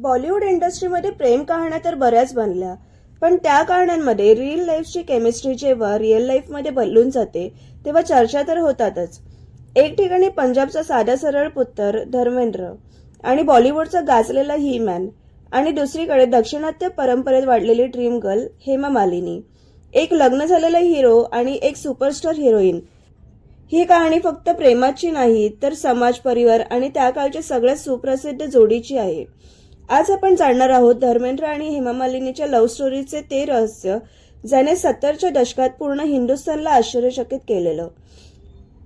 बॉलिवूड इंडस्ट्रीमध्ये प्रेम कहाण्या तर बऱ्याच बनल्या पण त्या कहाण्यांमध्ये रिअल लाईफची केमिस्ट्री जेव्हा रिअल लाईफमध्ये बदलून जाते तेव्हा चर्चा तर होतातच. एक ठिकाणी पंजाबचा साधा सरळ पुत्तर धर्मेंद्र आणि बॉलिवूडचा गाजलेला ही मॅन आणि दुसरीकडे दक्षिणात्य परंपरेत वाढलेली ड्रीम गर्ल हेमा मालिनी. एक लग्न झालेला हिरो आणि एक सुपरस्टार हिरोईन ही कहाणी फक्त प्रेमाची नाही तर समाज परिवार आणि त्या काळच्या सगळ्यात सुप्रसिद्ध जोडीची आहे. आज आपण जाणणार आहोत धर्मेंद्र आणि हेमा मालिनीच्या लव्ह स्टोरीचे ते रहस्य ज्याने सत्तरच्या दशकात पूर्ण हिंदुस्थानला आश्चर्यचकित केलेलं.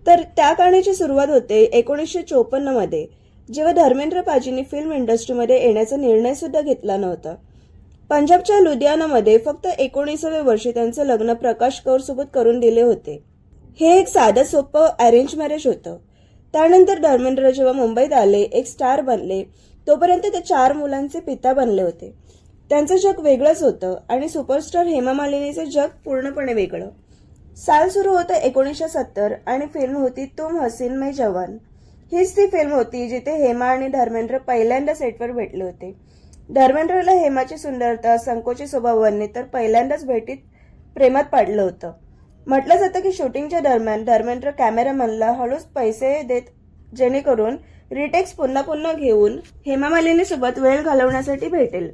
तर त्या कहाणीची सुरुवात होते एकोणीसशे चोपन्नमध्ये जेव्हा धर्मेंद्र पाजींनी फिल्म इंडस्ट्रीमध्ये येण्याचा निर्णय सुद्धा घेतला नव्हता. पंजाबच्या लुधियानामध्ये फक्त एकोणीसाव्या वर्षी त्यांचं लग्न प्रकाश कौर सोबत करून दिले होते. हे एक साधं सोपं अरेंज मॅरेज होतं. त्यानंतर धर्मेंद्र जेव्हा मुंबईत आले एक स्टार बनले तोपर्यंत ते चार मुलांचे पिता बनले होते. त्यांचं जग वेगळंच होतं आणि सुपरस्टार हेमा मालिनीचं जग पूर्णपणे वेगळं. साल सुरू होतं एकोणीसशे सत्तर आणि फिल्म होती तुम हसीन मै जवान. हीच ती फिल्म होती जिथे हेमा आणि धर्मेंद्र पहिल्यांदा सेटवर भेटले होते. धर्मेंद्रला हेमाची सुंदरता संकोची स्वभावांनी तर पहिल्यांदाच भेटीत प्रेमात पाडलं होतं. म्हटलं जातं की शूटिंगच्या दरम्यान धर्मेंद्र कॅमेरामनला हळूच पैसे देत जेणेकरून रिटेक्स पुन्हा पुन्हा घेऊन हेमा मालिनीसोबत वेळ घालवण्यासाठी भेटेल.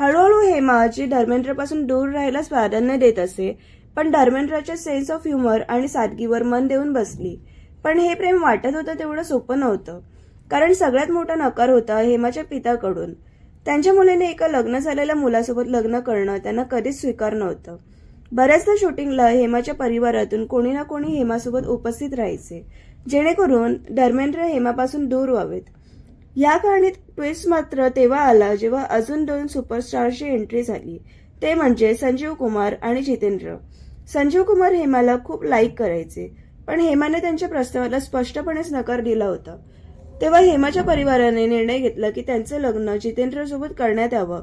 हळूहळू हेमा जी धर्मेंद्रपासून दूर राहायलाच प्राधान्य देत असे पण धर्मेंद्रच्या सेन्स ऑफ ह्युमर आणि सादगीवर मन देऊन बसली. पण हे प्रेम वाटत होतं तेवढं सोपं नव्हतं कारण सगळ्यात मोठा नकार होता हेमाच्या पिताकडून. त्यांच्या मुलीने एका लग्न झालेल्या मुलासोबत लग्न करणं त्यांना कधीच स्वीकार नव्हतं. बऱ्याचदा शूटिंगला हेमाच्या परिवारातून कोणी ना कोणी हेमासोबत उपस्थित राहायचे जेणेकरून धर्मेंद्र हेमापासून दूर व्हावेत. या कहाणीत ट्विस्ट मात्र तेव्हा आला जेव्हा अजून दोन सुपरस्टारची एंट्री झाली. ते म्हणजे संजीव कुमार आणि जितेंद्र. संजीव कुमार हेमाला खूप लाईक करायचे पण हेमाने त्यांच्या प्रस्तावाला स्पष्टपणेच नकार दिला होता. तेव्हा हेमाच्या परिवाराने निर्णय घेतला की त्यांचं लग्न जितेंद्रसोबत करण्यात यावं.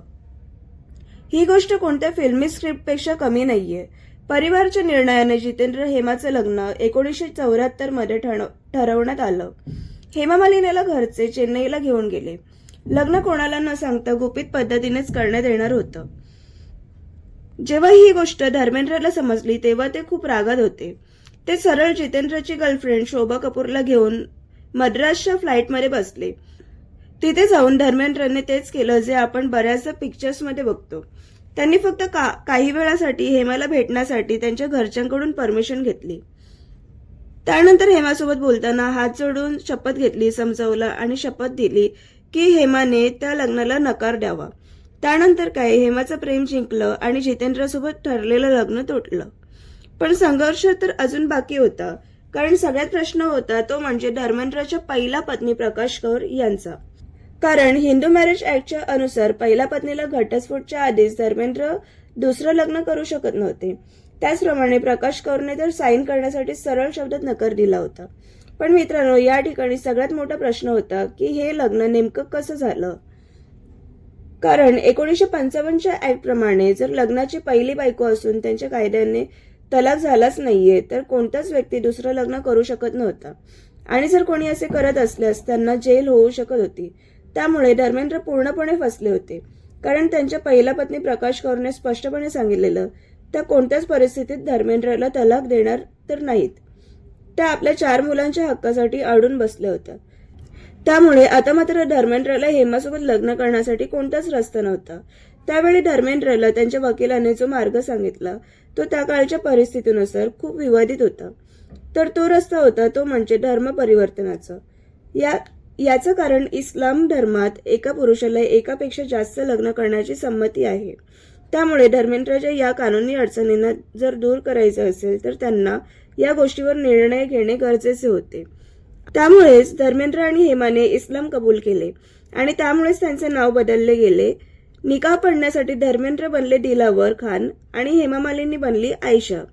ही गोष्ट कोणत्या फिल्मी स्क्रिप्टपेक्षा कमी नाहीये. परिवारच्या निर्णयाने जितेंद्र हेमाचं लग्न एकोणीसशे चौऱ्याहत्तरमध्ये ठरवण्यात आलं. हेमा मालिनीला घरचे चेन्नईला घेऊन गेले. लग्न कोणाला न सांगता गुपित पद्धतीनेच करण्यात येणार होतं. जेव्हा ही गोष्ट धर्मेंद्रला समजली तेव्हा ते खूप रागात होते. ते सरळ जितेंद्रची गर्लफ्रेंड शोभा कपूरला घेऊन मद्रासच्या फ्लाईटमध्ये बसले. तिथे जाऊन धर्मेंद्रने तेच केलं जे आपण बऱ्याचदा पिक्चर्समध्ये बघतो. त्यांनी फक्त का काही वेळासाठी हेमाला भेटण्यासाठी त्यांच्या घरच्यांकडून परमिशन घेतली. त्यानंतर हेमासोबत बोलताना हात जोडून शपथ घेतली समजवलं आणि शपथ दिली की हेमाने त्या लग्नाला नकार द्यावा. त्यानंतर काय हेमाचं प्रेम जिंकलं आणि जितेंद्रसोबत ठरलेलं लग्न तुटलं पण संघर्ष तर अजून बाकी होता कारण सगळ्यात प्रश्न होता तो म्हणजे धर्मेंद्रच्या पहिला पत्नी प्रकाश कौर यांचा. कारण हिंदू मॅरेज ऍक्टच्या अनुसार पहिल्या पत्नीला घटस्फोटच्या आधीच धर्मेंद्र दुसरं लग्न करू शकत नव्हते. त्याचप्रमाणे प्रकाश कौरने तर साईन करण्यासाठी सरळ शब्दात नकार दिला होता. पण मित्रांनो या ठिकाणी सगळ्यात मोठा प्रश्न होता की हे लग्न नेमकं कसं झालं? कारण एकोणीसशे पंचावन्नच्या ऍक्ट प्रमाणे जर लग्नाची पहिली बायको असून त्यांच्या कायद्याने तलाक झालाच नाहीये तर कोणताच व्यक्ती दुसरं लग्न करू शकत नव्हता. आणि जर कोणी असे करत असल्यास त्यांना जेल होऊ शकत होती. त्यामुळे धर्मेंद्र पूर्णपणे फसले होते. कारण त्यांच्या पहिल्या पत्नी प्रकाश कौरने स्पष्टपणे सांगितलेलं त्या कोणत्याच परिस्थितीत धर्मेंद्रला तलाक देणार तर नाहीत. त्या आपल्या चार मुलांच्या हक्कासाठी अडून बसल्या होत्या. त्यामुळे आता मात्र धर्मेंद्रला हेमासोबत लग्न करण्यासाठी कोणताच रस्ता नव्हता. त्यावेळी धर्मेंद्रला त्यांच्या वकिलाने जो मार्ग सांगितला तो त्या काळच्या परिस्थितीनुसार खूप विवादित होता. तर तो रस्ता होता तो म्हणजे धर्म परिवर्तनाचा. या याचं कारण इस्लाम धर्मात एका पुरुषाला एकापेक्षा जास्त लग्न करण्याची संमती आहे. त्यामुळे धर्मेंद्रच्या या कानूनी अडचणींना जर दूर करायचं असेल तर त्यांना या गोष्टीवर निर्णय घेणे गरजेचे होते. त्यामुळेच धर्मेंद्र आणि हेमाने इस्लाम कबूल केले आणि त्यामुळेच त्यांचे नाव बदलले गेले. निकाह पडण्यासाठी धर्मेंद्र बनले दिलावर खान आणि हेमा मालिनी बनली आयशा.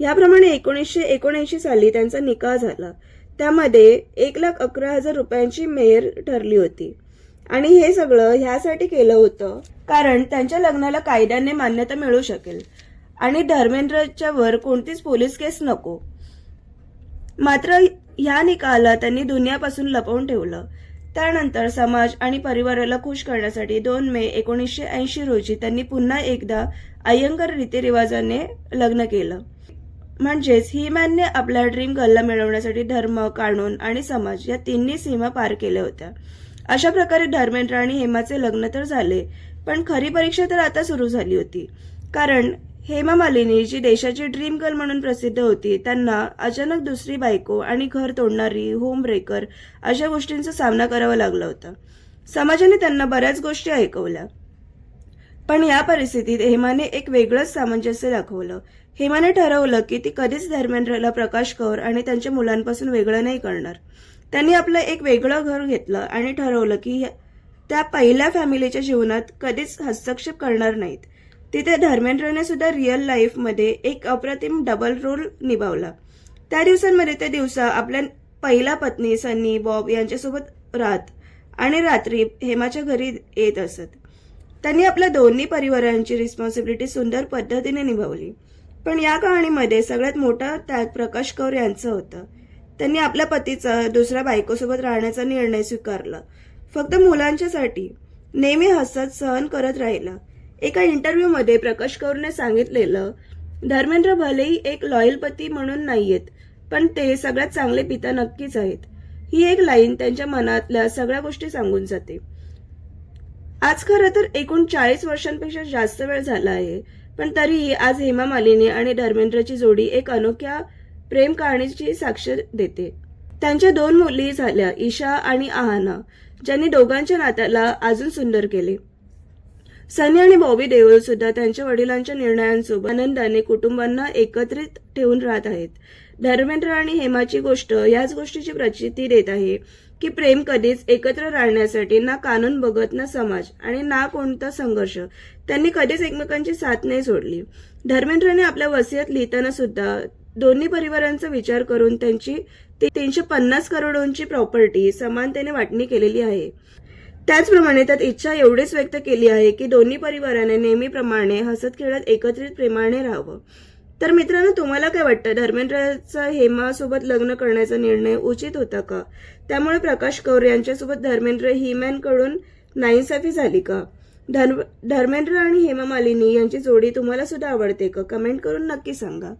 याप्रमाणे एकोणीसशे एकोणऐंशी साली त्यांचा निकाह झाला. त्यामध्ये एक लाख अकरा हजार रुपयांची मेहर ठरली होती. आणि हे सगळं ह्यासाठी केलं होतं कारण त्यांच्या लग्नाला कायद्याने मान्यता मिळू शकेल. आणि धर्मेंद्रच्या वर कोणतीच पोलीस केस नको. मात्र ह्या निकाला त्यांनी दुनियापासून लपवून ठेवलं. त्यानंतर समाज आणि परिवाराला खुश करण्यासाठी दोन मे एकोणीसशे ऐंशी रोजी त्यांनी पुन्हा एकदा अयंकर रीतिरिवाजाने लग्न केलं. म्हणजेच हिमॅनने आपल्या ड्रीम गर्लला मिळवण्यासाठी धर्म कानून आणि समाज या तिन्ही सीमा पार केल्या होत्या. अशा प्रकारे धर्मेंद्र आणि हेमाचे लग्न तर झाले पण खरी परीक्षा तर आता सुरू झाली होती. कारण हेमा मालिनी जी देशाची ड्रीम गर्ल म्हणून प्रसिद्ध होती त्यांना अचानक दुसरी बायको आणि घर तोडणारी होम ब्रेकर अशा गोष्टींचा सामना करावा लागला होता. समाजाने त्यांना बऱ्याच गोष्टी ऐकवल्या. पण या परिस्थितीत हेमाने एक वेगळंच सामंजस्य दाखवलं. हेमाने ठरवलं की ती कधीच धर्मेंद्रला प्रकाश कौर आणि त्यांच्या मुलांपासून वेगळं नाही करणार. त्यांनी आपलं एक वेगळं घर घेतलं आणि ठरवलं की त्या पहिल्या फॅमिलीच्या जीवनात कधीच हस्तक्षेप करणार नाहीत. तिथे धर्मेंद्रने सुद्धा रिअल लाईफमध्ये एक अप्रतिम डबल रोल निभावला. त्या दिवसांमध्ये ते दिवसा आपल्या पहिला पत्नी सन्नी बॉब यांच्यासोबत राहत आणि रात्री हेमाच्या घरी येत असत. त्यांनी आपल्या दोन्ही परिवारांची रिस्पॉन्सिबिलिटी सुंदर पद्धतीने निभावली. पण या कहाणीमध्ये सगळ्यात मोठा त्याग प्रकाश कौर यांचं होतं. त्यांनी आपल्या पतीचा दुसऱ्या बायकोसोबत राहण्याचा निर्णय स्वीकारला. फक्त मुलांच्यासाठी नेहमी हसत सहन करत राहिला. एका इंटरव्ह्यूमध्ये प्रकाश कौरने सांगितलेलं धर्मेंद्र भलेही एक लॉयल पती म्हणून नाहीयेत पण ते सगळ्यात चांगले पिता नक्कीच आहेत. ही एक लाईन त्यांच्या मनातल्या सगळ्या गोष्टी सांगून जाते. आज खरं तर एकूण चाळीस वर्षांपेक्षा जास्त वेळ झाला आहे. पण तरीही आज हेमा मालिनी आणि धर्मेंद्रची जोडी एक अनोख्या प्रेम कहाणीची साक्ष देते. त्यांच्या दोन मुली झाल्या ईशा आणि आहाना ज्यांनी दोघांच्या नात्याला अजून सुंदर केले. सनी आणि बॉबी देओल सुद्धा त्यांच्या वडिलांच्या निर्णयांसोबत आनंदाने कुटुंबांना एकत्रित ठेवून राहत आहेत. धर्मेंद्र आणि हेमाची गोष्ट याच गोष्टीची प्रचिती देत आहे की प्रेम कधीच एकत्र राहण्यासाठी ना कानून बघत ना समाज आणि ना कोणता संघर्ष. त्यांनी कधीच एकमेकांची साथ नाही सोडली. धर्मेंद्रने आपल्या वसियत लिहिताना सुद्धा दोन्ही परिवारांचा विचार करून त्यांची तीनशे पन्नास करोडोंची प्रॉपर्टी समानतेने वाटणी केलेली आहे. त्याचप्रमाणे त्यात इच्छा एवढीच व्यक्त केली आहे की दोन्ही परिवाराने नेहमीप्रमाणे हसत खेळत एकत्रित प्रेमाने राहावं. तर मित्रांनो तुम्हाला काय वाटतं? धर्मेंद्रचा हेमासोबत लग्न करण्याचा निर्णय उचित होता का? त्यामुळे प्रकाश कौर यांच्यासोबत धर्मेंद्र हिमॅनकडून नाईन्साफी झाली का? धर्म धर्मेंद्र आणि हेमा मालिनी यांची जोडी तुम्हाला सुद्धा आवडते का? कमेंट करून नक्की सांगा.